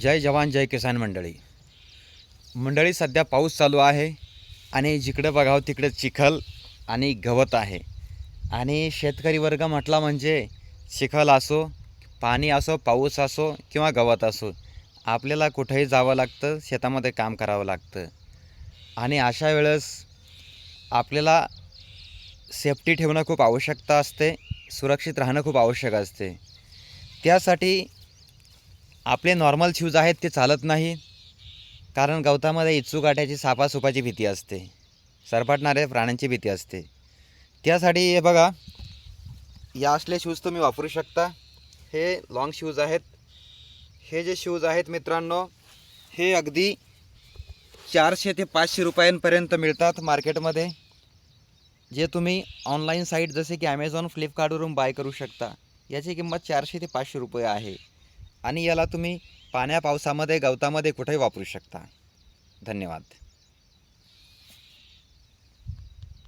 जय जवान जय किसान मंडळी. मंडळी सध्या पाऊस चालू आहे आणि जिकडं बघावं तिकडे चिखल आणि गवत आहे. आणि शेतकरी वर्ग म्हटला म्हणजे चिखल असो पाणी असो पाऊस असो किंवा गवत असो आपल्याला कुठेही जावं लागतं शेतामध्ये काम करावं लागतं. आणि अशा वेळेस आपल्याला सेफ्टी ठेवणं खूप आवश्यकता असते सुरक्षित राहणं खूप आवश्यक असते. त्यासाठी आपले नॉर्मल शूज आहेत ते चालत नाही. कारण गवतामध्ये इचू काट्याची सापासुपाची भीती असते. सरपटणाऱ्या प्राण्यांची भीती असते. त्यासाठी हे बघा या असले शूज तुम्ही वापरू शकता. हे लॉंग शूज आहेत. हे जे शूज आहेत मित्रांनो हे अगदी चारशे ते पाचशे रुपयांपर्यंत मिळतात मार्केटमध्ये. जे तुम्ही ऑनलाईन साईट जसे की ॲमेझॉन फ्लिपकार्टवरून बाय करू शकता. याची किंमत चारशे ते पाचशे रुपये आहे. आणि याला तुम्ही पाण्या पावसामध्ये गवतामध्ये कुठेही वापरू शकता. धन्यवाद.